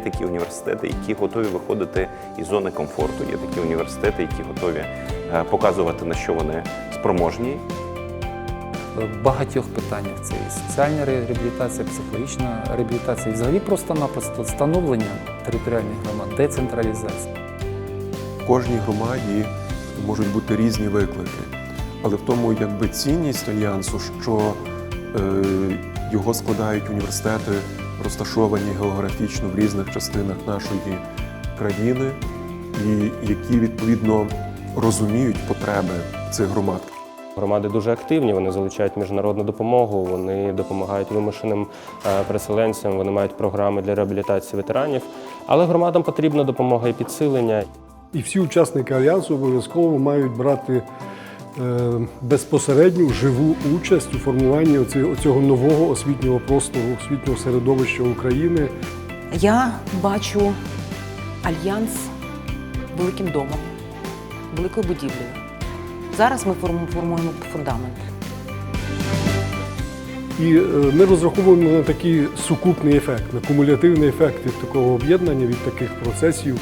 такі університети, які готові виходити із зони комфорту. Є такі університети, які готові е, показувати на що вони спроможні, В багатьох питаннях це і соціальна реабілітація, психологічна реабілітація, і взагалі просто-напросто становлення територіальних громад, децентралізація. В кожній громаді можуть бути різні виклики. Але в тому якби цінність альянсу, що е, його складають університети, розташовані географічно в різних частинах нашої країни, і які відповідно розуміють потреби цих громад. Громади дуже активні, вони залучають міжнародну допомогу, вони допомагають вимушеним е, переселенцям, вони мають програми для реабілітації ветеранів. Але громадам потрібна допомога і підсилення. І всі учасники альянсу обов'язково мають брати безпосередню живу участь у формуванні оцього нового освітнього простору, освітнього середовища України. Я бачу альянс великим домом, великою будівлею. Зараз ми формуємо фундамент. І е, ми розраховуємо на такий сукупний ефект, на кумулятивний ефект від такого об'єднання, від таких процесів